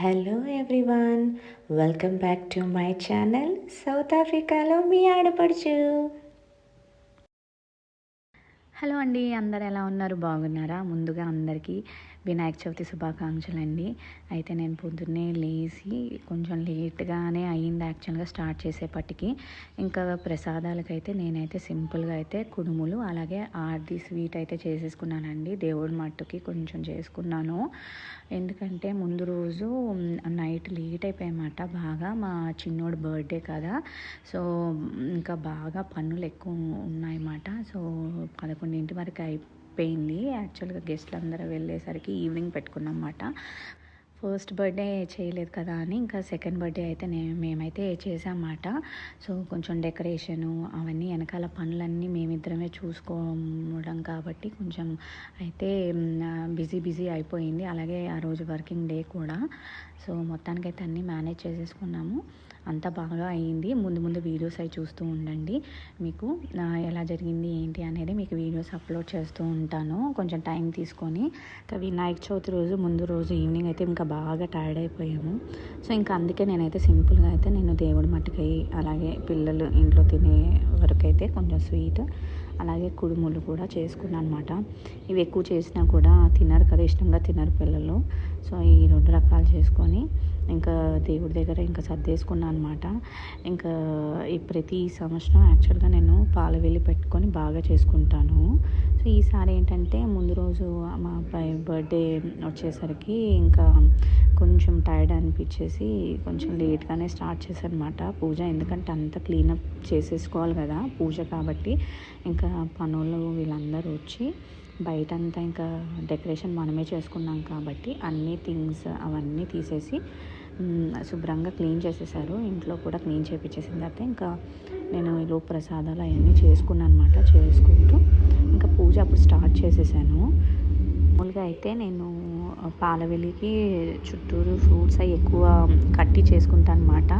Hello everyone welcome back to my channel south ఆఫ్రికాలో మీ ఆడపడుచు. హలో అండి అందరు ఎలా ఉన్నారు? బాగున్నారా? ముందుగా అందరికీ వినాయక చవితి శుభాకాంక్షలు అండి అయితే నేను పొద్దున్నే లేచి కొంచెం లేట్గానే అయింది యాక్చువల్గా స్టార్ట్ చేసేపటికి. ఇంకా ప్రసాదాలకైతే నేనైతే సింపుల్గా అయితే కుడుములు అలాగే ఆర్ది స్వీట్ అయితే చేసేసుకున్నానండి. దేవుడి మట్టుకి కొంచెం చేసుకున్నాను. ఎందుకంటే ముందు రోజు నైట్ లేట్ అయిపోయామాట బాగా మా చిన్నోడు బర్త్డే కదా. సో ఇంకా బాగా పనులు ఎక్కువ ఉన్నాయన్నమాట. సో పదకొండింటి వరకు అయిపోయింది. యాక్చువల్గా గెస్ట్లు అందరూ వెళ్ళేసరికి ఈవినింగ్ పెట్టుకున్నమాట ఫస్ట్ బర్త్డే చేయలేదు కదా అని ఇంకా సెకండ్ బర్త్డే అయితే నేను మేమైతే చేసామన్నమాట. సో కొంచెం డెకరేషను అవన్నీ వెనకాల పనులన్నీ మేమిద్దరమే చూసుకోవడం కాబట్టి కొంచెం అయితే బిజీ బిజీ అయిపోయింది. అలాగే ఆ రోజు వర్కింగ్ డే కూడా. సో మొత్తానికైతే అన్నీ మేనేజ్ చేసేసుకున్నాము. అంతా బాగా అయ్యింది ముందు ముందు వీడియోస్ అవి చూస్తూ ఉండండి. మీకు ఎలా జరిగింది ఏంటి అనేది మీకు వీడియోస్ అప్లోడ్ చేస్తూ ఉంటాను. కొంచెం టైం తీసుకొని. ఇంకా వినాయక చవితి రోజు ముందు రోజు ఈవినింగ్ అయితే ఇంకా బాగా టైర్డ్ అయిపోయాము. సో ఇంకా అందుకే నేనైతే సింపుల్గా అయితే నేను దేవుడి మట్టుకై అలాగే పిల్లలు ఇంట్లో తినే వరకు అయితే కొంచెం స్వీట్ అలాగే కుడుములు కూడా చేసుకున్నాను అనమాట ఇవి ఎక్కువ చేసినా కూడా తినరు కదా ఇష్టంగా తినరు పిల్లలు. సో ఈ రెండు రకాలు చేసుకొని ఇంకా దేవుడి దగ్గర ఇంకా సర్దేసుకున్నాను అనమాట ఇంకా ఈ ప్రతి సంవత్సరం యాక్చువల్గా నేను పాల వెళ్ళి పెట్టుకొని బాగా చేసుకుంటాను. సో ఈసారి ఏంటంటే ముందు రోజు మా అబ్బాయి బర్త్డే వచ్చేసరికి ఇంకా కొంచెం టైర్డ్ అనిపించేసి కొంచెం లేట్గానే స్టార్ట్ చేశాను అనమాట పూజ. ఎందుకంటే అంత క్లీనప్ చేసేసుకోవాలి కదా పూజ కాబట్టి. ఇంకా పనులు వీళ్ళందరూ వచ్చి బయట అంతా ఇంకా డెకరేషన్ మనమే చేసుకున్నాం కాబట్టి అన్ని థింగ్స్ అవన్నీ తీసేసి శుభ్రంగా క్లీన్ చేసేసారు. ఇంట్లో కూడా క్లీన్ చేపించేసిన తర్వాత ఇంకా నేను ఈలో ప్రసాదాలు అవన్నీ చేసుకున్నాను అనమాట చేసుకుంటూ ఇంకా పూజ అప్పుడు స్టార్ట్ చేసేసాను. మామూలుగా అయితే నేను పాలవెలికి చుట్టూరు ఫ్రూట్స్ అవి ఎక్కువ కట్టి చేసుకుంటాను అనమాట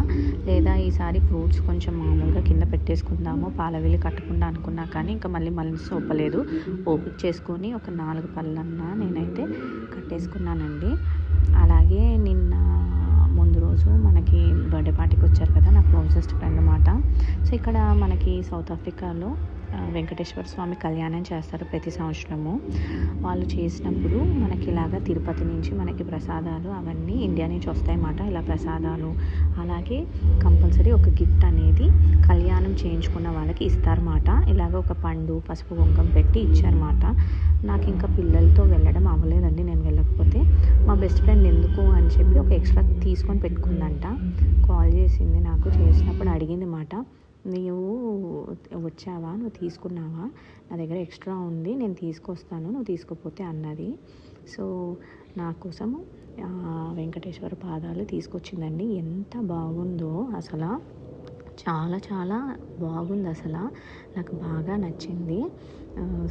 లేదా ఈసారి ఫ్రూట్స్ కొంచెం మామూలుగా కింద పెట్టేసుకుందాము పాలవెలి కట్టకుండా అనుకున్నా కానీ ఇంకా మళ్ళీ మళ్ళీ సోపలేదు. ఓపిక చేసుకొని ఒక నాలుగు పళ్ళన్నా నేనైతే కట్టేసుకున్నానండి. అలాగే నిన్న ముందు రోజు మనకి బర్త్డే పార్టీకి వచ్చారు కదా నా క్లోజెస్ట్ ఫ్రెండ్ అనమాట సో ఇక్కడ మనకి సౌత్ ఆఫ్రికాలో వెంకటేశ్వర స్వామి కళ్యాణం చేస్తారు ప్రతి సంవత్సరము. వాళ్ళు చేసినప్పుడు మనకి ఇలాగ తిరుపతి నుంచి మనకి ప్రసాదాలు అవన్నీ ఇండియా నుంచి వస్తాయన్నమాట. ఇలా ప్రసాదాలు అలాగే కంపల్సరీ ఒక గిఫ్ట్ అనేది కళ్యాణం చేయించుకున్న వాళ్ళకి ఇస్తారన్నమాట. ఇలాగ ఒక పండు పసుపు కుంకం పెట్టి ఇచ్చారన్నమాట. నాకు ఇంకా పిల్లలతో వెళ్ళడం అవ్వలేదండి నేను వెళ్ళకపోతే. మా బెస్ట్ ఫ్రెండ్ ఎందుకు అని చెప్పి ఒక ఎక్స్ట్రా తీసుకొని పెట్టుకుందంట. కాల్ చేసింది నాకు చేసినప్పుడు అడిగింది మాట నీవు వచ్చావా? నువ్వు తీసుకున్నావా? నా దగ్గర ఎక్స్ట్రా ఉంది నేను తీసుకొస్తాను నువ్వు తీసుకోపోతే అన్నది. సో నా కోసము వెంకటేశ్వర పాదాలు తీసుకొచ్చిందండి. ఎంత బాగుందో అసలు. చాలా చాలా బాగుంది అసలు. నాకు బాగా నచ్చింది.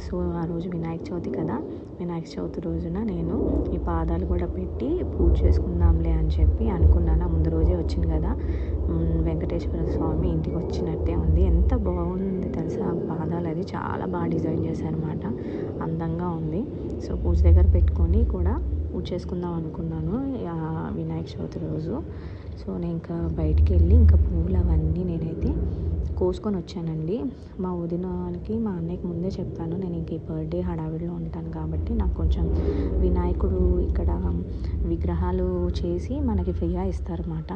సో ఆ రోజు వినాయక చవితి కదా. వినాయక చవితి రోజున నేను ఈ పాదాలు కూడా పెట్టి పూజ చేసుకుందాంలే అని చెప్పి అనుకున్నాను. ముందు రోజే వచ్చింది కదా. వెంకటేశ్వర స్వామి ఇంటికి వచ్చినట్టే ఉంది. ఎంత బాగుంది తెలుసా? పాదాలు అది చాలా బాగా డిజైన్ చేశారనమాట అందంగా ఉంది. సో పూజ దగ్గర పెట్టుకొని కూడా పూజ చేసుకుందాం అనుకున్నాను. వినాయక చవితి రోజు. సో నేను ఇంకా బయటికి వెళ్ళి ఇంకా పువ్వులు అవన్నీ నేనైతే కోసుకొని వచ్చానండి. మా వదినకి మా అన్నయ్యకి ముందే చెప్పాను నేను ఇంక ఈ బర్త్డే హడావిడిలో ఉంటాను కాబట్టి నాకు కొంచెం వినాయకుడు ఇక్కడ విగ్రహాలు చేసి మనకి ఫ్రీగా ఇస్తారన్నమాట.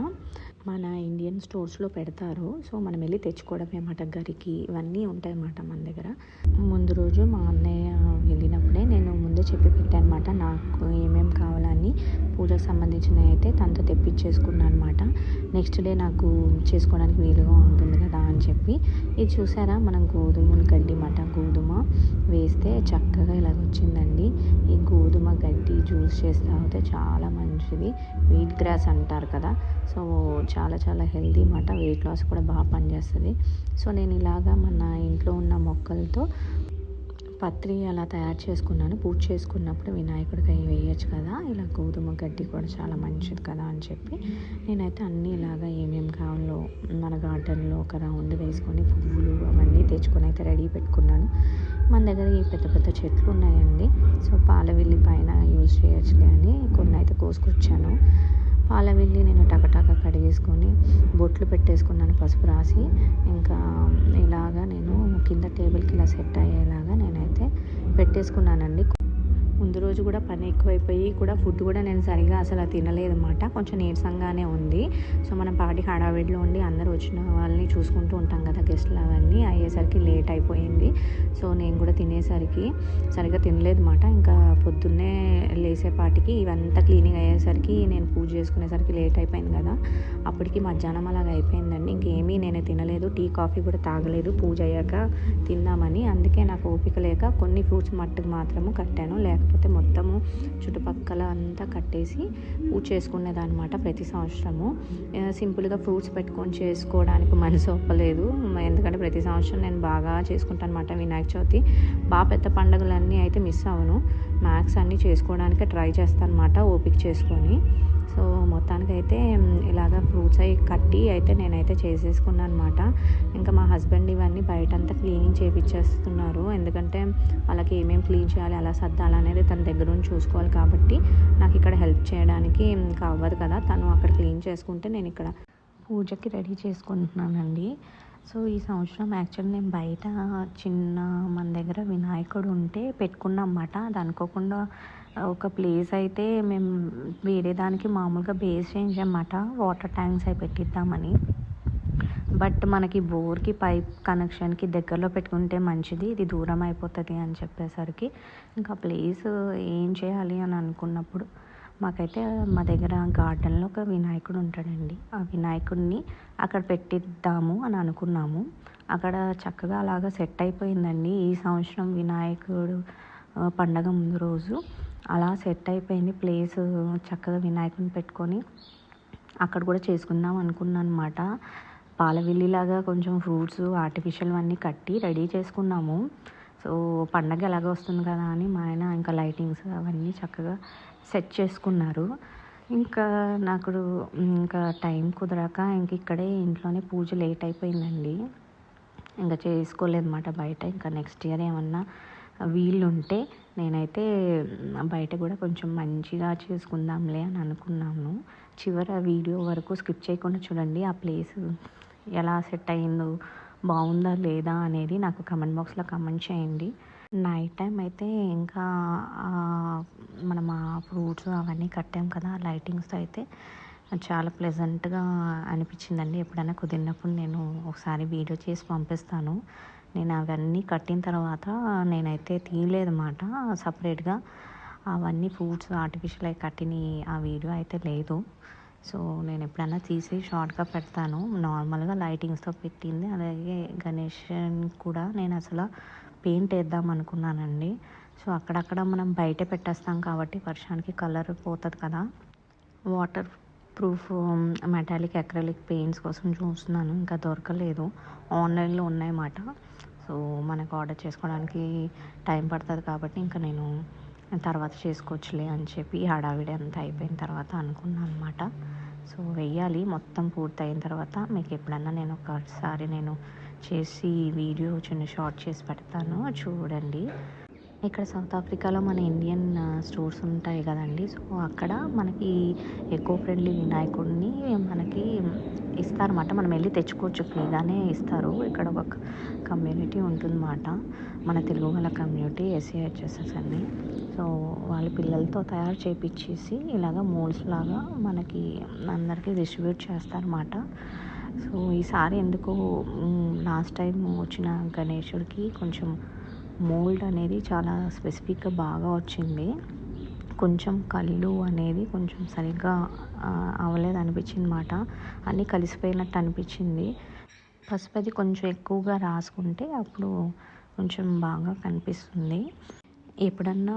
మన ఇండియన్ స్టోర్స్లో పెడతారు. సో మనం వెళ్ళి తెచ్చుకోవడమే అన్నమాట. గరికి ఇవన్నీ ఉంటాయి అన్నమాట మన దగ్గర. ముందు రోజు మా అన్నయ్య ముందే చెప్పి పెట్టాను అనమాట నాకు ఏమేమి కావాలని పూజకు సంబంధించినవి అయితే తనతో తెప్పించేసుకున్నాను అనమాట నెక్స్ట్ డే నాకు చేసుకోవడానికి వీలుగా ఉంటుంది కదా అని చెప్పి. ఇది చూసారా? మనం గోధుమ గడ్డి మాట గోధుమ వేస్తే చక్కగా ఇలా వచ్చిందండి ఈ గోధుమ గడ్డి జ్యూస్ చేసి తాగితే చాలా మంచిది. వీట్ గ్రాస్ అంటారు కదా. సో చాలా చాలా హెల్దీ మాట వెయిట్ లాస్ కూడా బాగా పనిచేస్తుంది. సో నేను ఇలాగా మన ఇంట్లో ఉన్న మొక్కలతో పత్రి అలా తయారు చేసుకున్నాను. పూజ చేసుకున్నప్పుడు వినాయకుడికి అవి వేయచ్చు కదా. ఇలా గోధుమ గడ్డి కూడా చాలా మంచిది కదా అని చెప్పి నేనైతే అన్నీ ఇలాగా ఏమేమి కావాలో మన గార్డెన్లో ఒక రౌండ్ వేసుకొని పువ్వులు అవన్నీ తెచ్చుకొని అయితే రెడీ పెట్టుకున్నాను. మన దగ్గర ఈ పెద్ద పెద్ద చెట్లు ఉన్నాయండి. సో పాలవెల్లి పైన యూజ్ చేయొచ్చులే అని కొన్ని అయితే కోసుకొచ్చాను. అలా వెళ్ళి నేను టకటక కడిగేసుకొని బొట్లు పెట్టేసుకున్నాను పసుపు రాసి. ఇంకా ఇలాగా నేను కింద టేబుల్కి ఇలా సెట్ అయ్యేలాగా నేనైతే పెట్టేసుకున్నానండి. ముందు రోజు కూడా పని ఎక్కువైపోయి కూడా ఫుడ్ కూడా నేను సరిగా అసలు తినలేదు అనమాట కొంచెం నీరసంగానే ఉంది. సో మనం పాటికి హడావిడిలో ఉండి అందరూ వచ్చిన వాళ్ళని చూసుకుంటూ ఉంటాం కదా గెస్ట్లు అవన్నీ. అయ్యేసరికి లేట్ అయిపోయింది. సో నేను కూడా తినేసరికి సరిగా తినలేదు అనమాట ఇంకా పొద్దున్నే లేసేపాటికి ఇవంతా క్లీనింగ్ అయ్యేసరికి నేను పూజ చేసుకునేసరికి లేట్ అయిపోయింది కదా. అప్పటికి మధ్యాహ్నం అలాగ అయిపోయిందండి. ఇంకేమీ నేను తినలేదు. టీ కాఫీ కూడా తాగలేదు. పూజ అయ్యాక తిందామని. అందుకే నాకు ఓపిక లేక కొన్ని ఫ్రూట్స్ మట్టుకు మాత్రము కట్టాను. లేకపోతే మొత్తము చుట్టుపక్కల అంతా కట్టేసి పూజ చేసుకునేదన్నమాట ప్రతి సంవత్సరము. సింపుల్గా ఫ్రూట్స్ పెట్టుకొని చేసుకోవడానికి మనసు ఒప్పలేదు. ఎందుకంటే ప్రతి సంవత్సరం నేను బాగా చేసుకుంటాను అనమాట వినాయక చవితి. బాగా పెద్ద పండుగలన్నీ అయితే మిస్ అవ్వను. మ్యాక్స్ అన్నీ చేసుకోవడానికి ట్రై చేస్తాను అనమాట ఓపిక చేసుకొని. సో మొత్తానికైతే ఇలాగ ఫ్రూట్స్ అవి కట్టి అయితే నేనైతే చేసేసుకున్నాను అనమాట ఇంకా మా హస్బెండ్ ఇవన్నీ బయటంతా క్లీనింగ్ చేపించేస్తున్నారు ఎందుకంటే వాళ్ళకి ఏమేమి క్లీన్ చేయాలి అలా సర్దాలి అనేది తన దగ్గర నుంచి చూసుకోవాలి కాబట్టి నాకు ఇక్కడ హెల్ప్ చేయడానికి ఇంకా అవ్వదు కదా. తను అక్కడ క్లీన్ చేసుకుంటే నేను ఇక్కడ పూజకి రెడీ చేసుకుంటున్నానండి. సో ఈ సంవత్సరం యాక్చువల్ నేను బయట చిన్న మన దగ్గర వినాయకుడు ఉంటే పెట్టుకున్నాం అన్నమాట అది అనుకోకుండా ఒక ప్లేస్ అయితే మేము వేరే దానికి మామూలుగా బేస్ చేయించామన్నమాట వాటర్ ట్యాంక్స్ అవి పెట్టిద్దామని. బట్ మనకి బోర్కి పైప్ కనెక్షన్కి దగ్గరలో పెట్టుకుంటే మంచిది. ఇది దూరం అయిపోతుంది అని చెప్పేసరికి. ఇంకా ప్లేస్ ఏం చేయాలి అని అనుకున్నప్పుడు మాకైతే మా దగ్గర గార్డెన్లో ఒక వినాయకుడు ఉంటాడండి. ఆ వినాయకుడిని అక్కడ పెట్టిద్దాము అని అనుకున్నాము. అక్కడ చక్కగా అలాగా సెట్ అయిపోయిందండి. ఈ సంవత్సరం వినాయకుడు పండగ ముందు రోజు. అలా సెట్ అయిపోయింది. ప్లేస్ చక్కగా వినాయకుని పెట్టుకొని అక్కడ కూడా చేసుకుందాం అనుకున్నాను అనమాట పాలవెల్లిలాగా కొంచెం ఫ్రూట్స్ ఆర్టిఫిషియల్ అన్నీ కట్టి రెడీ చేసుకున్నాము. సో పండగ ఎలాగ వస్తుంది కదా అని మా ఆయన ఇంకా లైటింగ్స్ అవన్నీ చక్కగా సెట్ చేసుకున్నారు. ఇంకా నాకు ఇంకా టైం కుదరక ఇంక ఇక్కడే ఇంట్లోనే పూజ లేట్ అయిపోయిందండి. ఇంకా చేసుకోలేదన్నమాట బయట. ఇంకా నెక్స్ట్ ఇయర్ ఏమన్నా వీళ్ళు ఉంటే నేనైతే బయట కూడా కొంచెం మంచిగా చేసుకుందాంలే అని అనుకున్నాను. చివర వీడియో వరకు స్కిప్ చేయకుండా చూడండి. ఆ ప్లేస్ ఎలా సెట్ అయిందో బాగుందా లేదా అనేది నాకు కమెంట్ బాక్స్లో కమెంట్ చేయండి. నైట్ టైం అయితే ఇంకా మనం ఆ ఫ్రూట్స్ అవన్నీ కట్టాం కదా లైటింగ్స్తో అయితే చాలా ప్లెజెంట్గా అనిపించిందండి. ఎప్పుడైనా కుదిరినప్పుడు నేను ఒకసారి వీడియో చేసి పంపిస్తాను. నేను అవన్నీ కట్టిన తర్వాత నేనైతే తీయలేదన్నమాట సపరేట్గా. అవన్నీ ఫ్రూట్స్ ఆర్టిఫిషియల్ అయి కట్టిన ఆ వీడియో అయితే లేదు. సో నేను ఎప్పుడైనా తీసి షార్ట్గా పెడతాను. నార్మల్గా లైటింగ్స్తో పెట్టింది. అలాగే గణేష్ కూడా నేను అసలు పెయింట్ వేద్దాం అనుకున్నానండి. సో అక్కడక్కడ మనం బయట పెట్టేస్తాం కాబట్టి వర్షానికి కలర్ పోతుంది కదా. Waterproof metallic acrylic paints కోసం చూస్తున్నాను. ఇంకా దొరకలేదు. ఆన్లైన్లో ఉన్నాయన్నమాట. సో మనకు ఆర్డర్ చేసుకోవడానికి టైం పడుతుంది కాబట్టి ఇంకా నేను తర్వాత చేసుకోవచ్చులే అని చెప్పి హడావిడి అంతా అయిపోయిన తర్వాత అనుకున్నాను అనమాట సో వెయ్యాలి. మొత్తం పూర్తయిన తర్వాత మీకు ఎప్పుడన్నా నేను ఒకసారి నేను చేసి వీడియో చిన్న షార్ట్ చేసి పెడతాను. చూడండి. ఇక్కడ సౌత్ ఆఫ్రికాలో మన ఇండియన్ స్టోర్స్ ఉంటాయి కదండి. సో అక్కడ మనకి ఎకో ఫ్రెండ్లీ వినాయకుడిని మనకి ఇస్తారన్నమాట. మనం వెళ్ళి తెచ్చుకోవచ్చు ఫ్రీగానే ఇస్తారు. ఇక్కడ ఒక కమ్యూనిటీ ఉంటుందన్నమాట. మన తెలుగు వాళ్ళ కమ్యూనిటీ ఎస్సీహెచ్ఎస్ఎస్ అని. సో వాళ్ళ పిల్లలతో తయారు చేపించేసి ఇలాగ మోల్డ్స్ లాగా మనకి అందరికీ డిస్ట్రిబ్యూట్ చేస్తారన్నమాట. సో ఈసారి ఎందుకు లాస్ట్ టైం వచ్చిన గణేశుడికి కొంచెం మోల్డ్ అనేది చాలా స్పెసిఫిక్గా బాగా వచ్చింది. కొంచెం కళ్ళు అనేది కొంచెం సరిగ్గా అవ్వలేదు అనిపించింది అనమాట అన్నీ కలిసిపోయినట్టు అనిపించింది. పసుపు అది కొంచెం ఎక్కువగా రాసుకుంటే అప్పుడు కొంచెం బాగా కనిపిస్తుంది. ఎప్పుడన్నా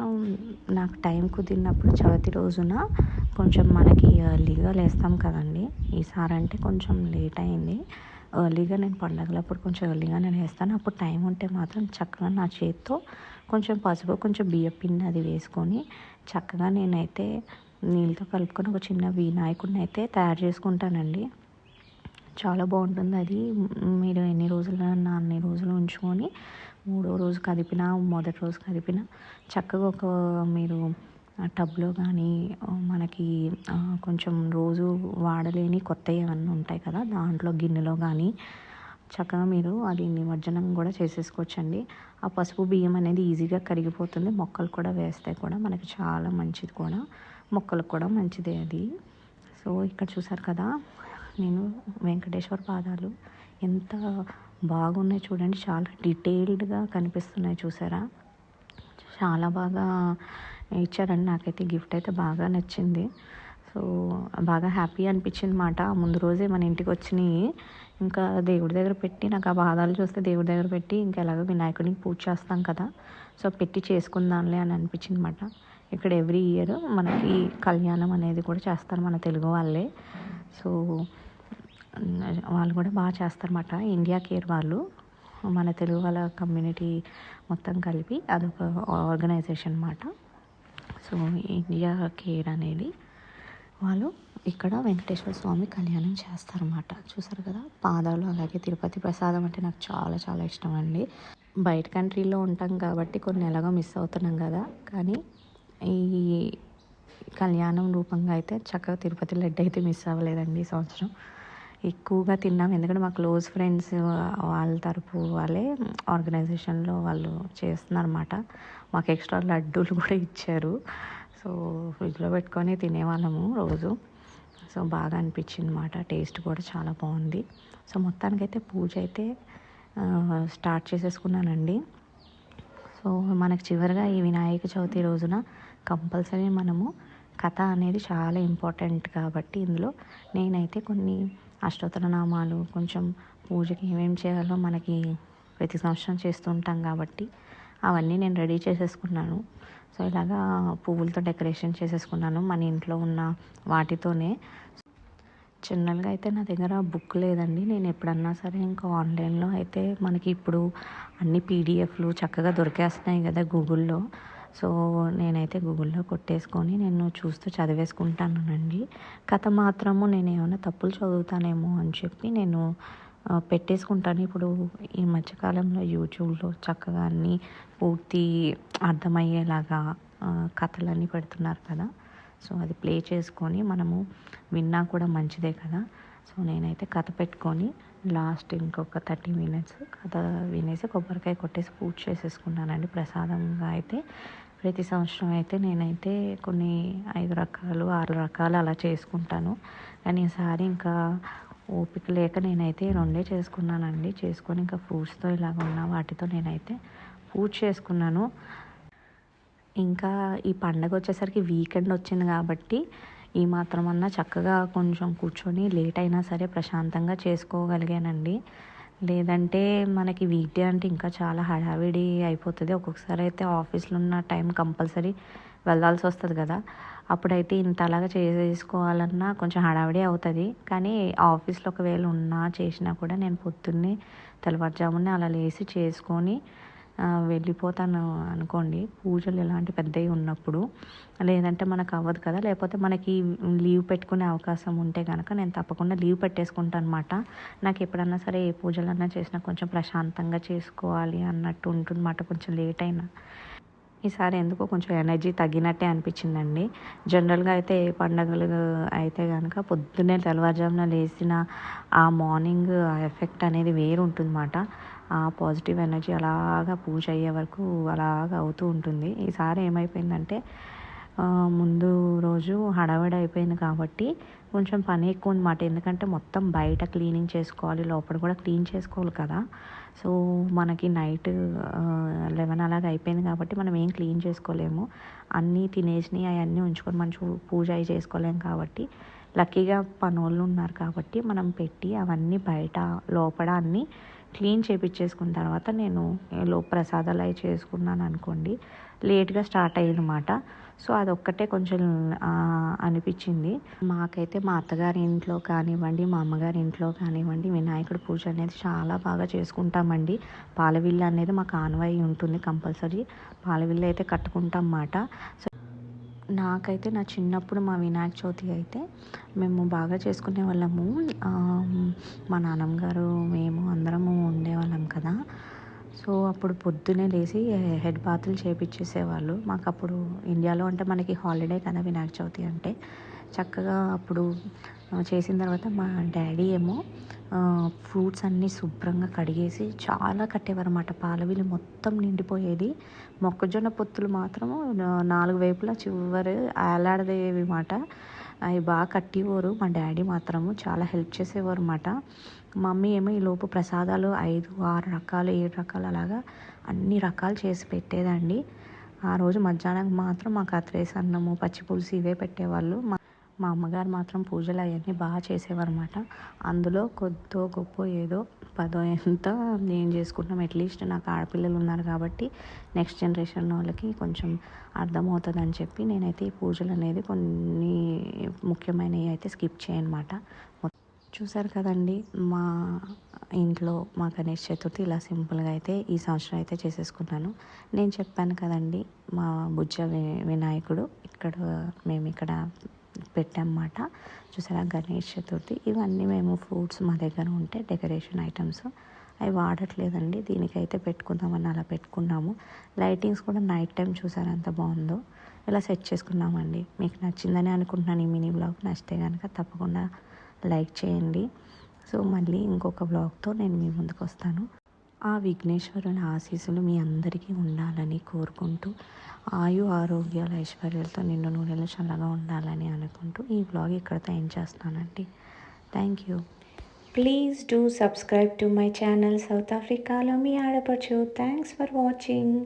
నాకు టైం కుదిరినప్పుడు చవితి రోజున కొంచెం మనకి ఎర్లీగా లేస్తాం కదండి. ఈసారి అంటే కొంచెం లేట్ అయింది. ఎర్లీగా నేను పండగలప్పుడు కొంచెం ఎర్లీగా నేను వేస్తాను. అప్పుడు టైం ఉంటే మాత్రం చక్కగా నా చేతితో కొంచెం పసుపు కొంచెం బియ్య పిండి అది వేసుకొని చక్కగా నేనైతే నీళ్ళతో కలుపుకొని ఒక చిన్న వినాయకుడిని అయితే తయారు చేసుకుంటానండి. చాలా బాగుంటుంది అది. మీరు ఎన్ని రోజులు అన్ని రోజులు ఉంచుకొని మూడో రోజు కదిపినా మొదటి రోజు కదిపినా చక్కగా ఒక మీరు టబ్లో కానీ మనకి కొంచెం రోజు వాడలేని కొత్త ఏమన్నా ఉంటాయి కదా దాంట్లో గిన్నెలో కానీ చక్కగా మీరు అది నిమజ్జనం కూడా చేసేసుకోవచ్చండి. ఆ పసుపు బియ్యం అనేది ఈజీగా కరిగిపోతుంది. మొక్కలు కూడా వేస్తే కూడా మనకి చాలా మంచిది కూడా. మొక్కలకు కూడా మంచిదే అది. సో ఇక్కడ చూసారు కదా నేను వెంకటేశ్వర పాదాలు ఎంత బాగున్నాయి చూడండి. చాలా డీటెయిల్డ్గా కనిపిస్తున్నాయి చూసారా? చాలా బాగా ఇచ్చారండి. నాకైతే గిఫ్ట్ అయితే బాగా నచ్చింది. సో బాగా హ్యాపీ అనిపించింది మాట. ముందు రోజే మన ఇంటికి వచ్చినాయి. ఇంకా దేవుడి దగ్గర పెట్టి నాకు ఆ బాధాలు చూస్తే దేవుడి దగ్గర పెట్టి ఇంకా ఎలాగో వినాయకుడికి పూజ చేస్తాం కదా. సో పెట్టి చేసుకుందాంలే అని అనిపించింది అనమాట ఇక్కడ ఎవ్రీ ఇయర్ మనకి కళ్యాణం అనేది కూడా చేస్తారు మన తెలుగు వాళ్ళే. సో వాళ్ళు కూడా బాగా చేస్తారన్నమాట ఇండియా కేర్ వాళ్ళు మన తెలుగు వాళ్ళ కమ్యూనిటీ మొత్తం కలిపి అదొక ఆర్గనైజేషన్ అన్నమాట సో ఇండియా కేర్ అనేది వాళ్ళు ఇక్కడ వెంకటేశ్వర స్వామి కళ్యాణం చేస్తారన్నమాట. చూసారు కదా? పాదాలు అలాగే తిరుపతి ప్రసాదం అంటే నాకు చాలా చాలా ఇష్టం అండి. బయట కంట్రీలో ఉంటాం కాబట్టి కొన్ని ఎలాగో మిస్ అవుతున్నాం కదా? కానీ ఈ కళ్యాణం రూపంగా అయితే చక్కగా తిరుపతి లడ్డు అయితే మిస్ అవ్వలేదండి ఈ సంవత్సరం. ఎక్కువగా తిన్నాం. ఎందుకంటే మా క్లోజ్ ఫ్రెండ్స్ వాళ్ళ తరపు వాళ్ళే ఆర్గనైజేషన్లో వాళ్ళు చేస్తున్నారన్నమాట. మాకు ఎక్స్ట్రా లడ్డూలు కూడా ఇచ్చారు. సో ఫ్రిడ్జ్లో పెట్టుకొని తినేవాళ్ళము రోజు. సో బాగా అనిపించింది అనమాట టేస్ట్ కూడా చాలా బాగుంది. సో మొత్తానికైతే పూజ అయితే స్టార్ట్ చేసేసుకున్నానండి. సో మనకు చివరిగా ఈ వినాయక చవితి రోజున కంపల్సరీ మనము కథ అనేది చాలా ఇంపార్టెంట్ కాబట్టి ఇందులో నేనైతే కొన్ని అష్టోత్తర నామాలు కొంచెం పూజకి ఏమేమి చేయాలో మనకి ప్రతి సంవత్సరం చేస్తూ ఉంటాం కాబట్టి అవన్నీ నేను రెడీ చేసేసుకున్నాను. సో ఇలాగా పువ్వులతో డెకరేషన్ చేసేసుకున్నాను మన ఇంట్లో ఉన్న వాటితోనే. జనరల్గా అయితే నా దగ్గర బుక్ లేదండి. నేను ఎప్పుడన్నా సరే ఇంకా ఆన్లైన్లో అయితే మనకి ఇప్పుడు అన్ని పీడిఎఫ్లు చక్కగా దొరికేస్తున్నాయి కదా గూగుల్లో. సో నేనైతే గూగుల్లో కొట్టేసుకొని నేను చూస్తూ చదివేసుకుంటానండి కథ మాత్రము నేను ఏమైనా తప్పులు చదువుతానేమో అని చెప్పి నేను పెట్టేసుకుంటాను. ఇప్పుడు ఈ మధ్యకాలంలో యూట్యూబ్లో చక్కగా అన్నీ పూర్తి అర్థమయ్యేలాగా కథలన్నీ పెడుతున్నారు కదా. సో అది ప్లే చేసుకొని మనము విన్నా కూడా మంచిదే కదా. సో నేనైతే కథ పెట్టుకొని లాస్ట్ ఇంకొక థర్టీ మినిట్స్ కథ వినేసి కొబ్బరికాయ కొట్టేసి పూజ చేసేసుకున్నానండి ప్రసాదంగా అయితే. ప్రతి సంవత్సరం అయితే నేనైతే కొన్ని ఐదు రకాలు ఆరు రకాలు అలా చేసుకుంటాను. కానీ ఈసారి ఇంకా ఓపిక లేక నేనైతే రెండే చేసుకున్నానండి. చేసుకొని ఇంకా ఫ్రూట్స్తో ఇలాగ ఉన్న వాటితో నేనైతే పూజ చేసుకున్నాను. ఇంకా ఈ పండగ వచ్చేసరికి వీకెండ్ వచ్చింది కాబట్టి ఈ మాత్రం అన్నా చక్కగా కొంచెం కూర్చొని లేట్ అయినా సరే ప్రశాంతంగా చేసుకోగలిగానండి. లేదంటే మనకి వీక్ డే అంటే ఇంకా చాలా హడావిడి అయిపోతుంది. ఒక్కొక్కసారి అయితే ఆఫీస్లో ఉన్న టైం కంపల్సరీ వెళ్ళాల్సి వస్తుంది కదా. అప్పుడైతే ఇంత అలాగా చేసుకోవాలన్నా కొంచెం హడావిడి అవుతుంది. కానీ ఆఫీస్లో ఒకవేళ ఉన్నా చేసినా కూడా నేను పొద్దున్నే తెల్లవారుజామునే అలా లేచి చేసుకొని వెళ్ళిపోతాను అనుకోండి. పూజలు ఇలాంటి పెద్దవి ఉన్నప్పుడు. లేదంటే మనకు అవ్వదు కదా. లేకపోతే మనకి లీవ్ పెట్టుకునే అవకాశం ఉంటే కనుక నేను తప్పకుండా లీవ్ పెట్టేసుకుంటాను అనమాట నాకు ఎప్పుడన్నా సరే ఏ పూజలన్నా చేసినా కొంచెం ప్రశాంతంగా చేసుకోవాలి అన్నట్టు ఉంటుందన్నమాట. కొంచెం లేట్ అయినా. ఈసారి ఎందుకో కొంచెం ఎనర్జీ తగ్గినట్టే అనిపించిందండి. జనరల్గా అయితే ఏ పండగలు అయితే కనుక పొద్దున్నే తెల్లవారుజామున లేచిన ఆ మార్నింగ్ ఆ ఎఫెక్ట్ అనేది వేరు ఉంటుందన్నమాట ఆ పాజిటివ్ ఎనర్జీ అలాగా పూజ అయ్యే వరకు అలాగా అవుతూ ఉంటుంది. ఈసారి ఏమైపోయిందంటే ముందు రోజు హడావిడి అయిపోయింది కాబట్టి కొంచెం పని ఎక్కువ అనమాట ఎందుకంటే మొత్తం బయట క్లీనింగ్ చేసుకోవాలి లోపల కూడా క్లీన్ చేసుకోవాలి కదా. సో మనకి నైట్ లెవెన్ అలాగ అయిపోయింది కాబట్టి మనం ఏం క్లీన్ చేసుకోలేము. అన్నీ తినేసినవి అవన్నీ ఉంచుకొని మనం పూజ అవి చేసుకోలేము కాబట్టి లక్కీగా పనోళ్ళు ఉన్నారు కాబట్టి మనం పెట్టి అవన్నీ బయట లోపల అన్నీ క్లీన్ చేపించేసుకున్న తర్వాత నేను లో ప్రసాదాలు అవి చేసుకున్నాను అనుకోండి. లేట్గా స్టార్ట్ అయ్యిందన్నమాట. సో అదొక్కటే కొంచెం అనిపించింది మాకైతే మా అత్తగారి ఇంట్లో కానివ్వండి మా అమ్మగారి ఇంట్లో కానివ్వండి వినాయకుడి పూజ అనేది చాలా బాగా చేసుకుంటామండి. పాలవిల్లు అనేది మాకు ఆనవాయి ఉంటుంది కంపల్సరీ. పాలవిల్లు అయితే కట్టుకుంటాం అన్నమాట. సో నాకైతే నా చిన్నప్పుడు మా వినాయక చవితి అయితే మేము బాగా చేసుకునే వాళ్ళము. మా నాన్నమ్మ గారు మేము అందరము ఉండేవాళ్ళం కదా. సో అప్పుడు పొద్దునే లేచి హెడ్ బాతులు చేపించేసేవాళ్ళు మాకు అప్పుడు ఇండియాలో అంటే మనకి హాలిడే కదా వినాయక చవితి అంటే. చక్కగా అప్పుడు చేసిన తర్వాత మా డాడీ ఏమో ఫ్రూట్స్ అన్నీ శుభ్రంగా కడిగేసి చాలా కట్టేవారు అన్నమాట పాలవిలు మొత్తం నిండిపోయేది. మొక్కజొన్న పొత్తులు మాత్రం నాలుగు వైపులా చివరి వేలాడదేవి మాట అవి బాగా కట్టేవారు. మా డాడీ మాత్రము చాలా హెల్ప్ చేసేవారు అన్నమాట మమ్మీ ఏమో ఈ లోపు ప్రసాదాలు ఐదు ఆరు రకాలు ఏడు రకాలు అలాగా అన్ని రకాలు చేసి పెట్టేదండి. ఆ రోజు మధ్యాహ్నం మాత్రం మాకు అత్రేసి అన్నము పచ్చిపులుసు ఇవే పెట్టేవాళ్ళు. మా అమ్మగారు మాత్రం పూజలు అవన్నీ బాగా చేసేవారు అనమాట అందులో కొద్దో గొప్ప ఏదో పదో ఎంత నేను చేసుకుంటాం అట్లీస్ట్ నాకు ఆడపిల్లలు ఉన్నారు కాబట్టి నెక్స్ట్ జనరేషన్ వాళ్ళకి కొంచెం అర్థమవుతుంది అని చెప్పి నేనైతే ఈ పూజలు అనేది కొన్ని ముఖ్యమైనవి అయితే స్కిప్ చేయనమాట చూసారు కదండి మా ఇంట్లో మా గణేష్ చతుర్థి ఇలా సింపుల్గా అయితే ఈ సంవత్సరం అయితే చేసేసుకున్నాను. నేను చెప్పాను కదండి మా బుజ్జ వి- వినాయకుడు ఇక్కడ మేము ఇక్కడ పెట్టామన్నమాట చూసారా గణేష్ చతుర్థి. ఇవన్నీ మేము ఫ్రూట్స్ మా దగ్గర ఉంటే డెకరేషన్ ఐటమ్స్. అవి వాడట్లేదండి. దీనికైతే పెట్టుకుందామని అలా పెట్టుకున్నాము. లైటింగ్స్ కూడా నైట్ టైం చూసారంత ఎంత బాగుందో. ఇలా సెట్ చేసుకున్నామండి. మీకు నచ్చిందని అనుకుంటున్నాను ఈ మినీ బ్లాగ్. నచ్చితే కనుక తప్పకుండా లైక్ చేయండి. సో మళ్ళీ ఇంకొక బ్లాగ్తో నేను మీ ముందుకు వస్తాను ఆ విఘ్నేశ్వరుని ఆశీస్సులు మీ అందరికీ ఉండాలని కోరుకుంటూ ఆయు ఆరోగ్యాల ఐశ్వర్యాలతో నిన్ను నూనెలు చల్లగా ఉండాలని అనుకుంటూ ఈ బ్లాగ్ ఇక్కడితో ఏం చేస్తానండి thank you please do subscribe to my channel south ఆఫ్రికాలో మీ ఆడపడుచు థ్యాంక్స్ ఫర్ వాచింగ్